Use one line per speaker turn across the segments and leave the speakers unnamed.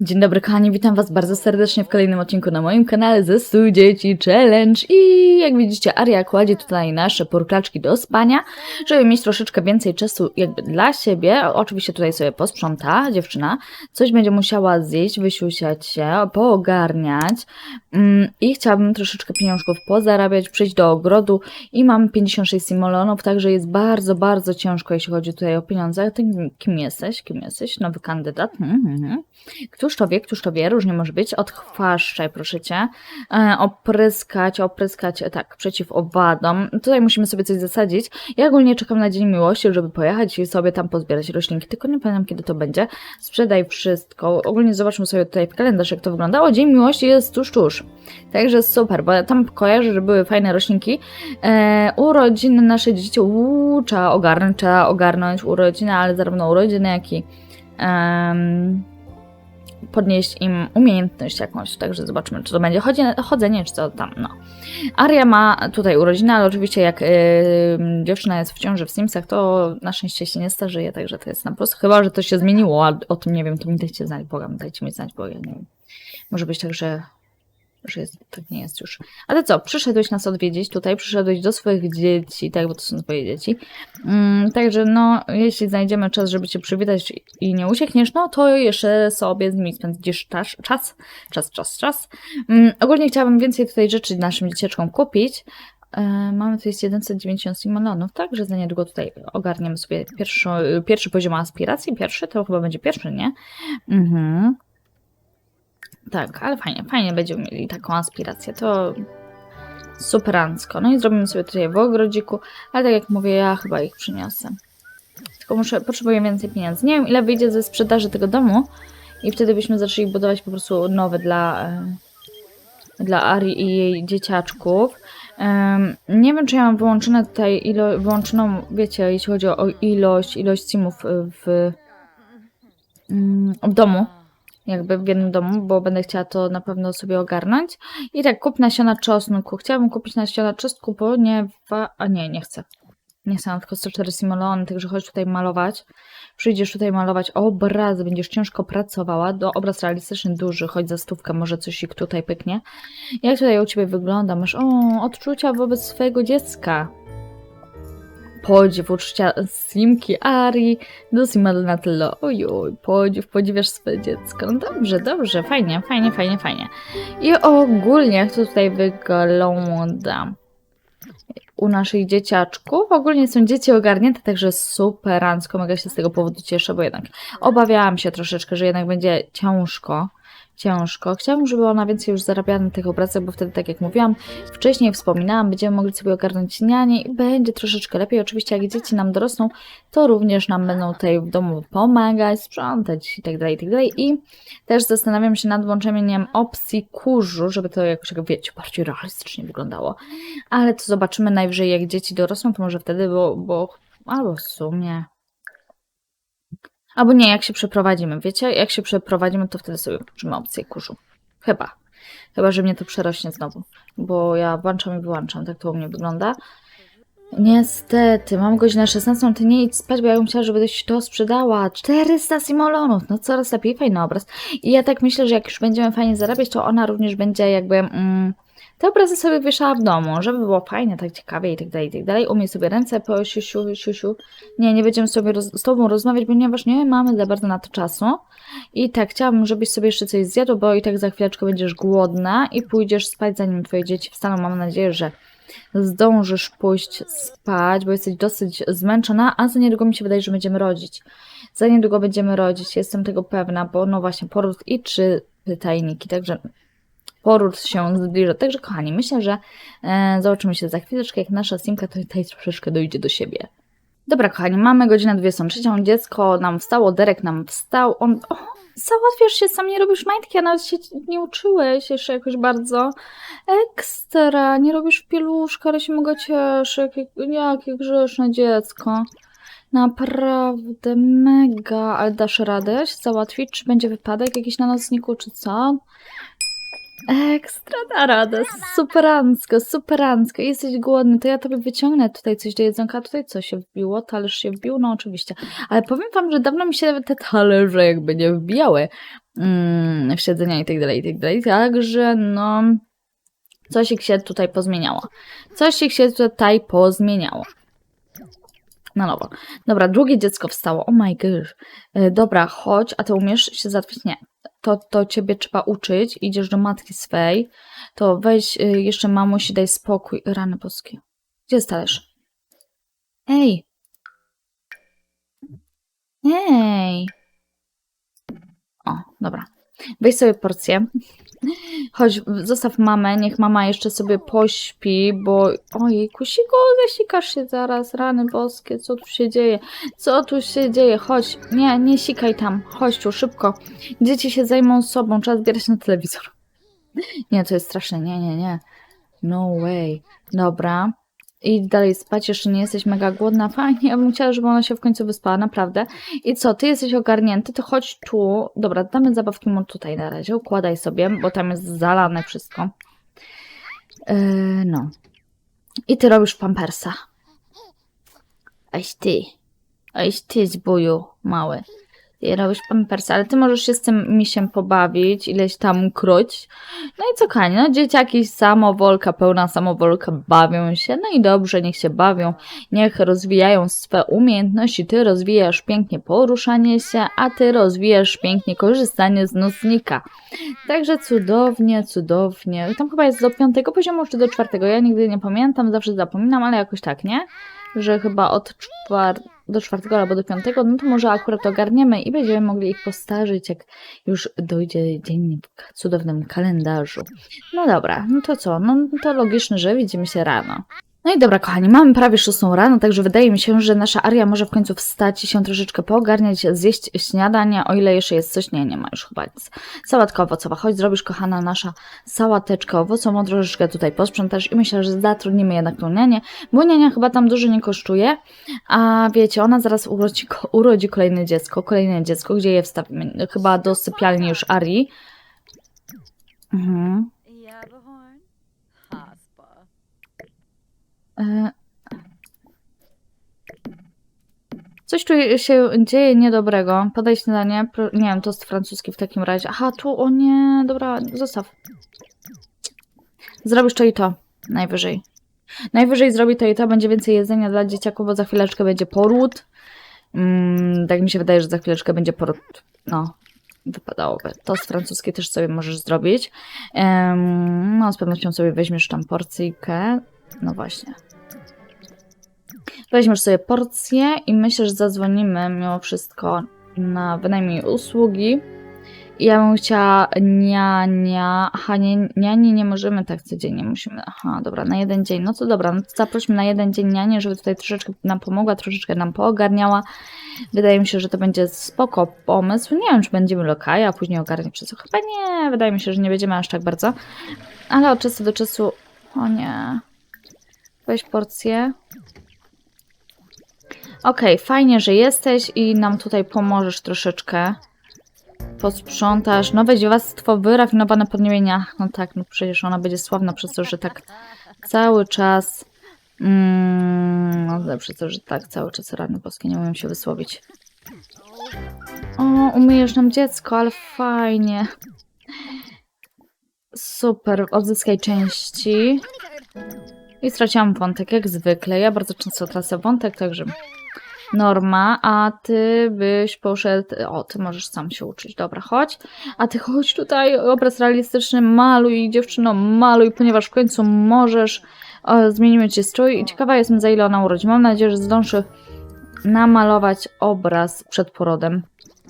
Dzień dobry kochani, witam was bardzo serdecznie w kolejnym odcinku na moim kanale ze 100 Dzieci Challenge i jak widzicie Aria kładzie tutaj nasze porklaczki do spania, żeby mieć troszeczkę więcej czasu jakby dla siebie, oczywiście tutaj sobie posprząta dziewczyna, coś będzie musiała zjeść, wysiusiać się, poogarniać mm, i chciałabym troszeczkę pieniążków pozarabiać, przyjść do ogrodu i mam 56 simolonów, także jest bardzo, bardzo ciężko jeśli chodzi tutaj o pieniądze. Ty kim jesteś? Kim jesteś? Nowy kandydat? Któż to wie, któż to wie, różnie może być. Odchwaszczaj, proszę cię. E, opryskać, opryskać, e, tak, przeciw owadom. Tutaj musimy sobie coś zasadzić. Ja ogólnie czekam na Dzień Miłości, żeby pojechać i sobie tam pozbierać roślinki, tylko nie pamiętam kiedy to będzie. Sprzedaj wszystko. Ogólnie zobaczmy sobie tutaj w kalendarz, jak to wyglądało. Dzień Miłości jest tuż, tuż. Także super, bo ja tam kojarzę, że były fajne roślinki. E, urodziny nasze dzieci, uuu, trzeba ogarnąć, trzeba ogarnąć urodziny, ale zarówno urodziny, jak i em, podnieść im umiejętność jakąś, także zobaczymy, czy to będzie chodzenie, czy co tam, no. Aria ma tutaj urodziny, ale oczywiście jak yy, dziewczyna jest w ciąży w Simsach, to na szczęście się nie starzeje, także to jest na plus. Chyba, że to się zmieniło, a o tym nie wiem, to mi dajcie znać, Boga, dajcie mi znać, bo ja nie wiem. Może być tak, że że jest, tak nie jest już. Ale co, przyszedłeś nas odwiedzić tutaj, przyszedłeś do swoich dzieci, tak, bo to są twoje dzieci. Mm, także no, jeśli znajdziemy czas, żeby cię przywitać i nie uciekniesz, no to jeszcze sobie z nimi spędzisz czas, czas, czas, czas, czas. Mm, ogólnie chciałabym więcej tutaj rzeczy naszym dzieciaczkom kupić. E, mamy tutaj 790 milionów, tak, że za niedługo tutaj ogarniemy sobie pierwszy, pierwszy poziom aspiracji. Pierwszy, to chyba będzie pierwszy, nie? Mhm. Tak, ale fajnie, fajnie będziemy mieli taką aspirację. To superancko. No i zrobimy sobie tutaj w ogrodziku, ale tak jak mówię, ja chyba ich przyniosę. Tylko muszę, potrzebuję więcej pieniędzy. Nie wiem, ile wyjdzie ze sprzedaży tego domu i wtedy byśmy zaczęli budować po prostu nowe dla, e, dla Ari i jej dzieciaczków. Nie wiem, czy ja mam wyłączone tutaj ilo, wyłączoną, wiecie, jeśli chodzi o ilość, ilość simów w, mm, w domu jakby w jednym domu, bo będę chciała to na pewno sobie ogarnąć. I tak, kup nasiona czosnku. Chciałabym kupić nasiona czosnku, ponieważ... A nie, nie chcę. Nie chcę, tylko 104 simulony, także chodź tutaj malować. Przyjdziesz tutaj malować obrazy, będziesz ciężko pracowała. Do obraz realistyczny duży, chodź za stówkę, może coś ich tutaj pyknie. Jak tutaj u Ciebie wygląda? Masz, o, odczucia wobec swojego dziecka podziw, uczucia Simki, Ari, do Sima Donatello. Ojoj, podziw, podziwiasz swoje dziecko. No dobrze, dobrze, fajnie, fajnie, fajnie, fajnie. I ogólnie jak to tutaj wygląda u naszych dzieciaczków. Ogólnie są dzieci ogarnięte, także superancko, mega się z tego powodu cieszę, bo jednak obawiałam się troszeczkę, że jednak będzie ciężko ciężko. Chciałabym, żeby ona więcej już zarabiała na tych obracach, bo wtedy, tak jak mówiłam, wcześniej wspominałam, będziemy mogli sobie ogarnąć nianie i będzie troszeczkę lepiej. Oczywiście, jak dzieci nam dorosną, to również nam będą tutaj w domu pomagać, sprzątać itd., tak itd. Tak I też zastanawiam się nad włączeniem opcji kurzu, żeby to jakoś, jak wiecie, bardziej realistycznie wyglądało. Ale to zobaczymy najwyżej, jak dzieci dorosną, to może wtedy, bo, bo albo w sumie Albo nie, jak się przeprowadzimy, wiecie? Jak się przeprowadzimy, to wtedy sobie włączymy opcję kurzu. Chyba. Chyba, że mnie to przerośnie znowu. Bo ja włączam i wyłączam. Tak to u mnie wygląda. Niestety, mam godzinę 16, ty nie idź spać, bo ja bym chciała, żebyś to sprzedała. 400 simolonów, no coraz lepiej, fajny obraz. I ja tak myślę, że jak już będziemy fajnie zarabiać, to ona również będzie jakby... Mm, te obrazy sobie wieszała w domu, żeby było fajnie, tak ciekawie i tak dalej, i tak dalej. Umie sobie ręce po siusiu, siusiu. Nie, nie będziemy sobie roz z Tobą rozmawiać, ponieważ nie mamy za bardzo na to czasu. I tak, chciałabym, żebyś sobie jeszcze coś zjadł, bo i tak za chwileczkę będziesz głodna i pójdziesz spać, zanim Twoje dzieci wstaną. Mam nadzieję, że zdążysz pójść spać, bo jesteś dosyć zmęczona, a za niedługo mi się wydaje, że będziemy rodzić. Za niedługo będziemy rodzić, jestem tego pewna, bo no właśnie poród i trzy pytajniki, także poród się zbliża. Także kochani, myślę, że e, zobaczymy się za chwileczkę, jak nasza Simka tutaj troszeczkę dojdzie do siebie. Dobra, kochani, mamy godzinę 23, dziecko nam wstało, Derek nam wstał, on... O, załatwiasz się, sam nie robisz majtki, a nawet się nie uczyłeś jeszcze jakoś bardzo. Ekstra, nie robisz pieluszka, ale się mogę cieszyć, jak, jakie grzeszne dziecko. Naprawdę mega, ale dasz radę się załatwić? Czy będzie wypadek jakiś na nocniku, czy co? Ekstra da radę, superancko, superancko. Jesteś głodny, to ja tobie wyciągnę tutaj coś do jedzonka. Tutaj co się wbiło? Talerz się wbił? No oczywiście. Ale powiem wam, że dawno mi się te talerze jakby nie wbijały mm, w siedzenia i tak dalej, i tak dalej. Także no, coś się tutaj pozmieniało. Coś się tutaj pozmieniało. Na nowo. Dobra, drugie dziecko wstało. Oh my gosh. E, Dobra, chodź, a ty umiesz się zatwić? Nie. To, to ciebie trzeba uczyć. Idziesz do matki swej. To weź y, jeszcze mamusi, daj spokój. Rany boskie. Gdzie jest talerz? Ej! Ej! O, dobra. Weź sobie porcję. Chodź, zostaw mamę, niech mama jeszcze sobie pośpi, bo ojej, kusiko, zasikasz się zaraz, rany boskie, co tu się dzieje? Co tu się dzieje? Chodź, nie, nie sikaj tam, chodź tu, szybko. Dzieci się zajmą sobą, trzeba zbierać na telewizor. Nie, to jest straszne, nie, nie, nie. No way. Dobra. Idź dalej spać, jeszcze nie jesteś mega głodna. Fajnie, ja bym chciała, żeby ona się w końcu wyspała, naprawdę. I co, ty jesteś ogarnięty, to chodź tu. Dobra, damy zabawki mu tutaj na razie, układaj sobie, bo tam jest zalane wszystko. Yy, no. I ty robisz pampersa. Aś ty. Aś ty, zbuju mały. Robisz pampersa, ale ty możesz się z tym misiem pobawić, ileś tam króć. No i co Kanie, no dzieciaki samowolka, pełna samowolka bawią się, no i dobrze, niech się bawią, niech rozwijają swe umiejętności, ty rozwijasz pięknie poruszanie się, a ty rozwijasz pięknie korzystanie z nocnika. Także cudownie, cudownie. Tam chyba jest do piątego poziomu, czy do czwartego, ja nigdy nie pamiętam, zawsze zapominam, ale jakoś tak, nie? Że chyba od czwar do czwartego albo do piątego, no to może akurat ogarniemy i będziemy mogli ich postarzyć, jak już dojdzie dzień w cudownym kalendarzu. No dobra, no to co? No to logiczne, że widzimy się rano. No i dobra, kochani, mamy prawie 6 rano, także wydaje mi się, że nasza Aria może w końcu wstać i się troszeczkę poogarniać, zjeść śniadanie, o ile jeszcze jest coś, nie, nie ma już chyba nic. Sałatka owocowa, chodź zrobisz, kochana nasza sałateczkę owocową, troszeczkę tutaj posprzątasz i myślę, że zatrudnimy jednak tą nianię, bo niania chyba tam dużo nie kosztuje, a wiecie, ona zaraz urodzi, urodzi kolejne dziecko, kolejne dziecko, gdzie je wstawimy? Chyba do sypialni już Arii. Mhm. Coś tu się dzieje niedobrego. Podaj śniadanie. Nie wiem, to jest francuski w takim razie. Aha, tu, o nie, dobra, zostaw. Zrobisz to i to, najwyżej. Najwyżej zrobi to i to, będzie więcej jedzenia dla dzieciaków, bo za chwileczkę będzie poród. Mm, tak mi się wydaje, że za chwileczkę będzie poród. No, wypadałoby. To z też sobie możesz zrobić. Em, no, z pewnością sobie weźmiesz tam porcyjkę. No właśnie. Weźmiesz sobie porcję i myślę, że zadzwonimy mimo wszystko na wynajmij usługi. I ja bym chciała niania. Aha, nie, niani nie możemy tak codziennie. Musimy. Aha, dobra, na jeden dzień. No to dobra, no to zaprośmy na jeden dzień nianię, żeby tutaj troszeczkę nam pomogła, troszeczkę nam poogarniała. Wydaje mi się, że to będzie spoko pomysł. Nie wiem, czy będziemy lokaja, a później ogarnie wszystko. Chyba nie, wydaje mi się, że nie będziemy aż tak bardzo. Ale od czasu do czasu. O nie. Weź porcję. Okej, fajnie, że jesteś i nam tutaj pomożesz troszeczkę. Posprzątasz. Nowe dziewactwo, wyrafinowane podniebienia. No tak, no przecież ona będzie sławna przez to, że tak cały czas... Mm, no przez to, że tak cały czas rany boskie, nie umiem się wysłowić. O, umyjesz nam dziecko, ale fajnie. Super, odzyskaj części. I straciłam wątek, jak zwykle. Ja bardzo często tracę wątek, także norma, a ty byś poszedł. O, ty możesz sam się uczyć. Dobra, chodź. A ty chodź tutaj, obraz realistyczny, maluj, dziewczyno, maluj, ponieważ w końcu możesz. O, zmienimy ci strój i ciekawa jestem, za ile ona urodzi. Mam nadzieję, że zdąży namalować obraz przed porodem.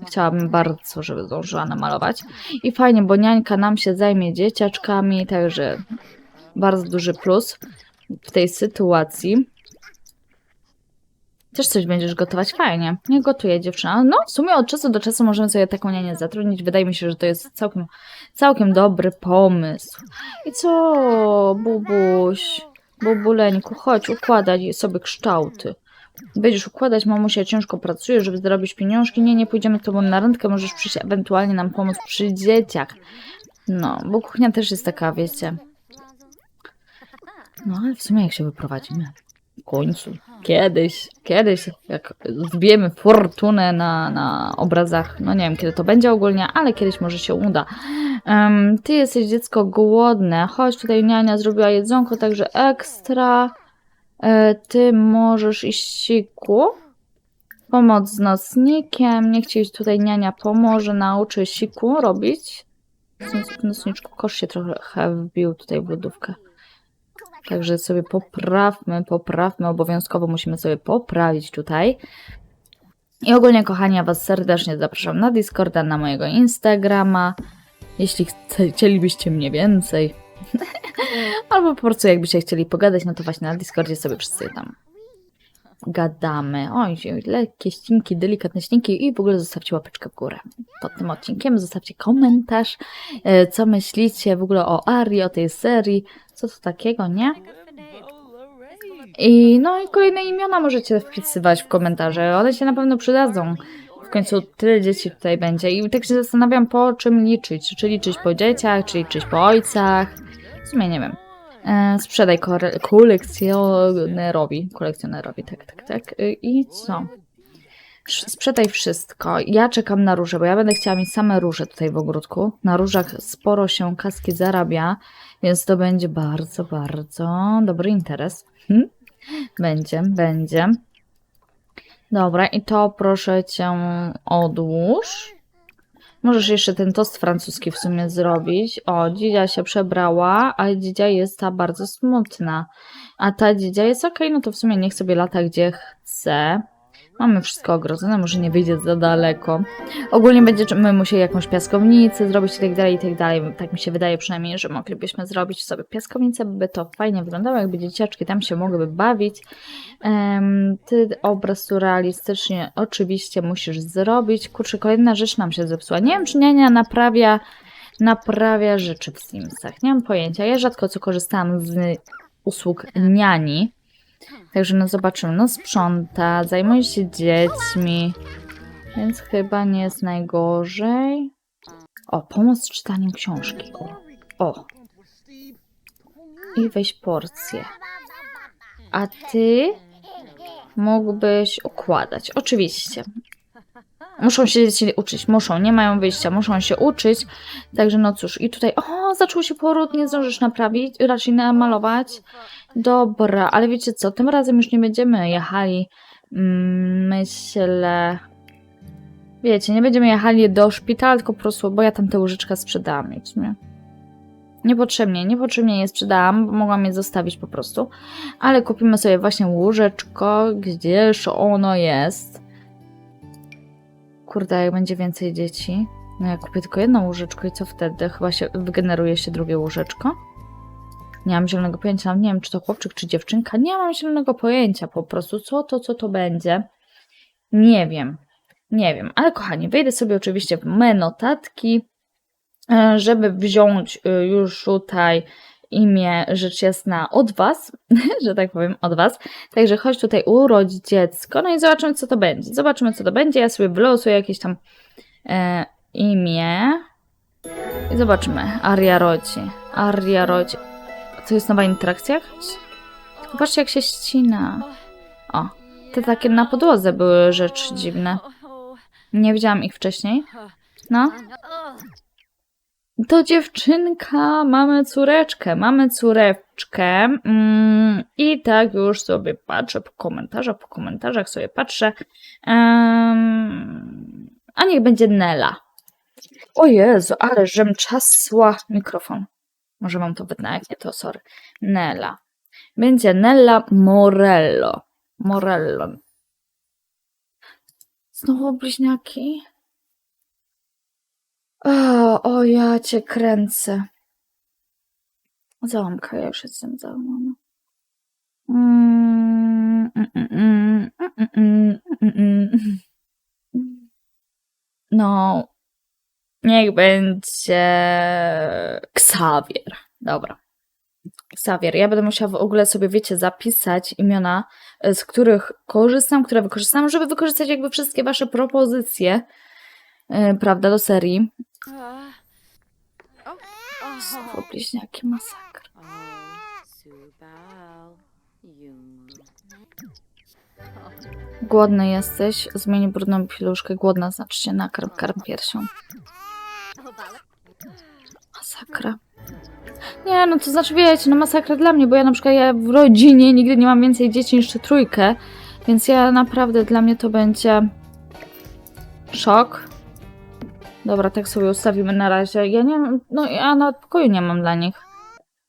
Chciałabym bardzo, żeby zdążyła namalować. I fajnie, bo niańka nam się zajmie dzieciaczkami, także bardzo duży plus w tej sytuacji. Też coś będziesz gotować? Fajnie. Nie gotuje dziewczyna. No, w sumie od czasu do czasu możemy sobie taką nianię zatrudnić. Wydaje mi się, że to jest całkiem, całkiem dobry pomysł. I co, Bubuś? Bubuleńku, chodź, układaj sobie kształty. Będziesz układać, mamusia ciężko pracuje, żeby zarobić pieniążki. Nie, nie pójdziemy z tobą na randkę, możesz przyjść ewentualnie nam pomóc przy dzieciach. No, bo kuchnia też jest taka, wiecie. No, ale w sumie jak się wyprowadzimy? W końcu. Kiedyś, kiedyś, jak zbijemy fortunę na, na obrazach, no nie wiem kiedy to będzie ogólnie, ale kiedyś może się uda. Em, ty jesteś dziecko głodne, chodź tutaj niania zrobiła jedzonko, także ekstra. E, ty możesz iść siku. Pomoc z nocnikiem, niech ci tutaj niania pomoże, nauczy siku robić. W nocniczku kosz się trochę wbił tutaj w lodówkę. Także sobie poprawmy, poprawmy, obowiązkowo musimy sobie poprawić tutaj. I ogólnie, kochani, ja Was serdecznie zapraszam na Discorda, na mojego Instagrama. Jeśli chcielibyście mnie więcej, albo po prostu jakbyście chcieli pogadać, no to właśnie na Discordzie sobie wszyscy tam gadamy. Oj, lekkie ścinki, delikatne ścinki i w ogóle zostawcie łapeczkę w górę pod tym odcinkiem. Zostawcie komentarz, e, co myślicie w ogóle o Ari, o tej serii, co to takiego, nie? I no i kolejne imiona możecie wpisywać w komentarze. One się na pewno przydadzą. W końcu tyle dzieci tutaj będzie. I tak się zastanawiam, po czym liczyć. Czy liczyć po dzieciach, czy liczyć po ojcach. W sumie nie wiem. E, sprzedaj kolekcjonerowi. Kolekcjonerowi, tak, tak, tak. Y, I co? Sprzedaj wszystko. Ja czekam na róże, bo ja będę chciała mieć same róże tutaj w ogródku. Na różach sporo się kaski zarabia, więc to będzie bardzo, bardzo dobry interes. Hm? Będzie, będzie. Dobra, i to proszę cię odłóż. Możesz jeszcze ten tost francuski w sumie zrobić. O, dzidzia się przebrała, ale dzidzia jest ta bardzo smutna. A ta dzidzia jest okej, no to w sumie niech sobie lata gdzie chce. Mamy wszystko ogrodzone, może nie wyjdzie za daleko. Ogólnie będziemy musieli jakąś piaskownicę zrobić i tak dalej, i tak dalej. Tak mi się wydaje przynajmniej, że moglibyśmy zrobić sobie piaskownicę, by to fajnie wyglądało, jakby dzieciaczki tam się mogłyby bawić. Em, ty obraz surrealistycznie oczywiście musisz zrobić. Kurczę, kolejna rzecz nam się zepsuła. Nie wiem, czy niania naprawia, naprawia rzeczy w Simsach. Nie mam pojęcia. Ja rzadko co korzystałam z usług niani. Także no zobaczymy. No sprząta, zajmuje się dziećmi, więc chyba nie jest najgorzej. O, pomoc z czytaniem książki. O. I weź porcję. A ty mógłbyś układać. Oczywiście. Muszą się dzieci uczyć, muszą, nie mają wyjścia, muszą się uczyć. Także no cóż, i tutaj, o, zaczął się poród, nie zdążysz naprawić, raczej namalować. Dobra, ale wiecie co, tym razem już nie będziemy jechali, mm, myślę, wiecie, nie będziemy jechali do szpitala, tylko po prostu, bo ja tam te łyżeczka sprzedałam, w sumie. Niepotrzebnie, niepotrzebnie je sprzedałam, bo mogłam je zostawić po prostu. Ale kupimy sobie właśnie łóżeczko, gdzież ono jest. Kurde, jak będzie więcej dzieci. No ja kupię tylko jedno łóżeczko i co wtedy? Chyba się wygeneruje się drugie łóżeczko. Nie mam zielonego pojęcia, nie wiem czy to chłopczyk czy dziewczynka. Nie mam zielonego pojęcia po prostu. Co to, co to będzie? Nie wiem. Nie wiem, ale kochani, wejdę sobie oczywiście w me notatki, e, żeby wziąć e, już tutaj imię rzecz jasna od Was, że tak powiem, od Was. Także chodź tutaj urodź dziecko, no i zobaczymy, co to będzie. Zobaczymy, co to będzie. Ja sobie wylosuję jakieś tam e, imię i zobaczymy. Aria rodzi. Aria rodzi. To jest nowa interakcja jakaś? Tylko patrzcie, jak się ścina. O, te takie na podłodze były rzeczy dziwne. Nie widziałam ich wcześniej. No. To dziewczynka, mamy córeczkę, mamy córeczkę. Mm, I tak już sobie patrzę po komentarzach, po komentarzach sobie patrzę. Em, a niech będzie Nela. O Jezu, ale żem czasła mikrofon. Może mam to wytnę, jak nie to sorry. Nela. Będzie Nella Morello. Morello. Znowu bliźniaki? O, o, ja cię kręcę. Załamka, ja już jestem załamana. No, niech będzie Xavier. Dobra. Xavier. Ja będę musiała w ogóle sobie, wiecie, zapisać imiona, z których korzystam, które wykorzystam, żeby wykorzystać jakby wszystkie wasze propozycje, prawda, do serii. Słowo bliźniaki, masakra. Głodny jesteś? Zmień brudną piluszkę. Głodna znaczy się nakarm, karm piersią. Masakra. Nie, no to znaczy wiecie, no masakra dla mnie, bo ja na przykład ja w rodzinie nigdy nie mam więcej dzieci niż trójkę, więc ja naprawdę dla mnie to będzie szok. Dobra, tak sobie ustawimy na razie. Ja nie no ja na pokoju nie mam dla nich,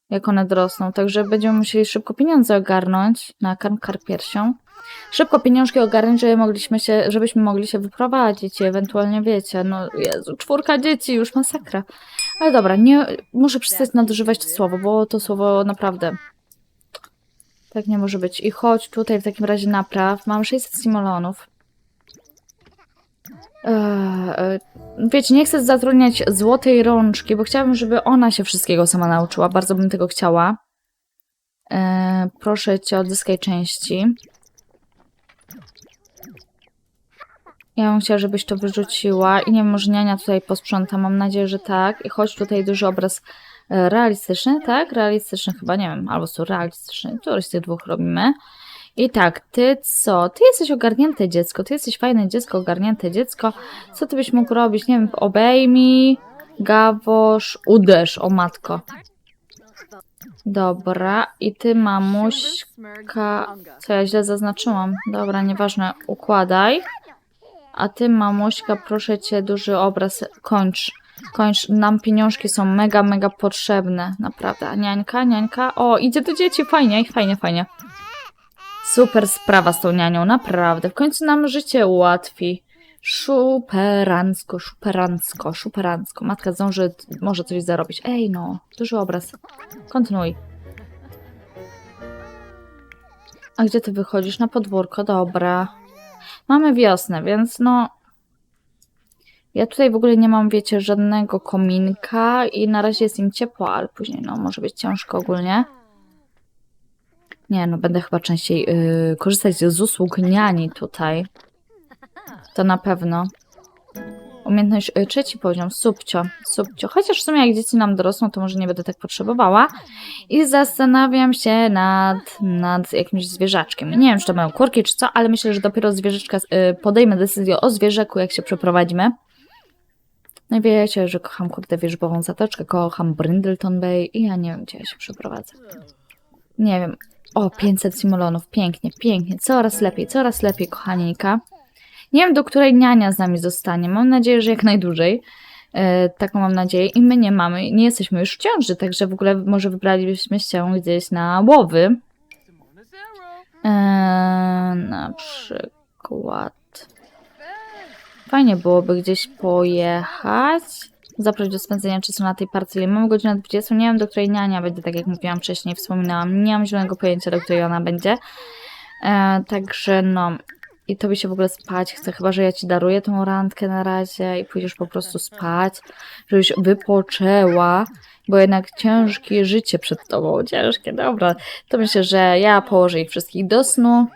jak one dorosną, także będziemy musieli szybko pieniądze ogarnąć na karm kar piersią. Szybko pieniążki ogarnąć, żeby mogliśmy się, żebyśmy mogli się wyprowadzić i ewentualnie wiecie, no Jezu, czwórka dzieci, już masakra. Ale dobra, nie, muszę przestać nadużywać to słowo, bo to słowo naprawdę tak nie może być. I chodź tutaj w takim razie napraw. Mam 600 simolonów. Eee, wiecie, nie chcę zatrudniać złotej rączki, bo chciałabym, żeby ona się wszystkiego sama nauczyła. Bardzo bym tego chciała. Eee, proszę cię, odzyskaj części. Ja bym chciała, żebyś to wyrzuciła i nie wiem, może niania tutaj posprząta, mam nadzieję, że tak. I chodź tutaj duży obraz e, realistyczny, tak? Realistyczny chyba, nie wiem, albo surrealistyczny, któryś z tych dwóch robimy. I tak, ty co? Ty jesteś ogarnięte dziecko, ty jesteś fajne dziecko, ogarnięte dziecko. Co ty byś mógł robić? Nie wiem, obejmij, gawosz, uderz, o matko. Dobra, i ty mamuś, Ka- co ja źle zaznaczyłam. Dobra, nieważne, układaj. A ty, mamuśka, proszę cię, duży obraz, kończ. Kończ, nam pieniążki są mega, mega potrzebne. Naprawdę. Niańka, niańka. O, idzie do dzieci, fajnie, fajnie, fajnie. Super sprawa z tą nianią, naprawdę. W końcu nam życie ułatwi. Szuperancko, szuperancko, szuperancko. Matka zdąży, może coś zarobić. Ej, no, duży obraz. Kontynuuj. A gdzie ty wychodzisz? Na podwórko, dobra. Mamy wiosnę, więc no. Ja tutaj w ogóle nie mam, wiecie, żadnego kominka i na razie jest im ciepło, ale później no może być ciężko ogólnie. Nie, no będę chyba częściej yy, korzystać z usług niani tutaj. To na pewno. Umiejętność y, trzeci poziom, subcio, subcio. Chociaż w sumie jak dzieci nam dorosną, to może nie będę tak potrzebowała. I zastanawiam się nad, nad jakimś zwierzaczkiem. Nie wiem, czy to mają kurki, czy co, ale myślę, że dopiero zwierzaczka y, podejmę decyzję o zwierzaku, jak się przeprowadzimy. No i wiecie, że kocham kurde wierzbową zatoczkę, kocham Brindleton Bay i ja nie wiem, gdzie ja się przeprowadzę. Nie wiem. O, 500 simulonów, pięknie, pięknie, coraz lepiej, coraz lepiej, kochanika. Nie wiem, do której niania z nami zostanie. Mam nadzieję, że jak najdłużej. E, taką mam nadzieję. I my nie mamy, nie jesteśmy już w ciąży, także w ogóle może wybralibyśmy się gdzieś na łowy. E, na przykład. Fajnie byłoby gdzieś pojechać. Zaprosić do spędzenia czasu na tej parceli. Mamy godzinę 20. Nie wiem, do której niania będzie, tak jak mówiłam wcześniej, wspominałam. Nie mam zielonego pojęcia, do której ona będzie. E, także no. I tobie się w ogóle spać chce, chyba że ja ci daruję tą randkę na razie i pójdziesz po prostu spać, żebyś wypoczęła, bo jednak ciężkie życie przed tobą, ciężkie, dobra. To myślę, że ja położę ich wszystkich do snu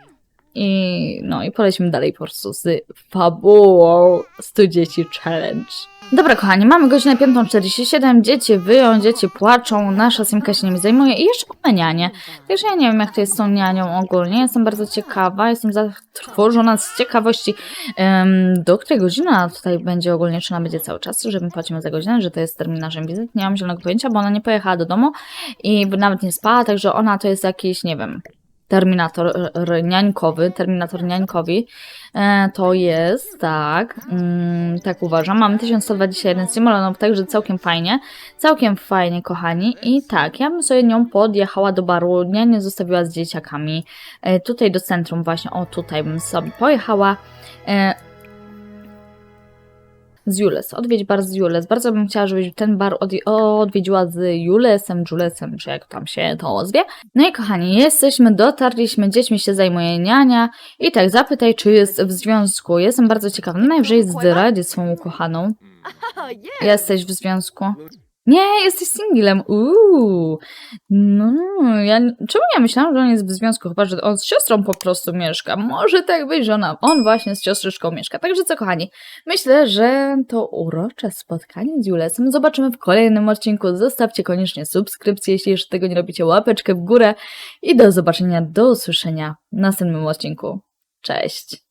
i no i polecimy dalej po prostu z fabułą 100 dzieci challenge. Dobra, kochani, mamy godzinę 5.47, dzieci wyją, dzieci płaczą, nasza Simka się nimi zajmuje i jeszcze mamy nianię. Także ja nie wiem, jak to jest z tą nianią ogólnie. Jestem bardzo ciekawa, jestem zatrwożona z ciekawości, em, do której godziny ona tutaj będzie ogólnie, czy ona będzie cały czas, że my płacimy za godzinę, że to jest terminarzem wizyt. Nie mam zielonego pojęcia, bo ona nie pojechała do domu i nawet nie spała, także ona to jest jakiś, nie wiem, terminator r- niańkowy, terminator niańkowi. E, to jest, tak, mm, tak uważam. Mamy 1121 simulonów, także całkiem fajnie. Całkiem fajnie, kochani. I tak, ja bym sobie nią podjechała do baru, nie, nie zostawiła z dzieciakami. E, tutaj do centrum właśnie, o tutaj bym sobie pojechała. Z Jules, odwiedź bar z Jules. Bardzo bym chciała, żebyś ten bar odwi- odwiedziła z Julesem, Julesem, czy jak tam się to zwie. No i kochani, jesteśmy, dotarliśmy, dziećmi się zajmuje niania. I tak, zapytaj, czy jest w związku. Jestem bardzo ciekawa. No Najwyżej zdradzi swą ukochaną.
Yeah.
Jesteś w związku. Nie, jesteś singlem. Uuu. No, ja, czemu ja myślałam, że on jest w związku? Chyba, że on z siostrą po prostu mieszka. Może tak być, że ona, on właśnie z siostrzyczką mieszka. Także co, kochani, myślę, że to urocze spotkanie z Julesem zobaczymy w kolejnym odcinku. Zostawcie koniecznie subskrypcję, jeśli jeszcze tego nie robicie, łapeczkę w górę i do zobaczenia, do usłyszenia w następnym odcinku. Cześć!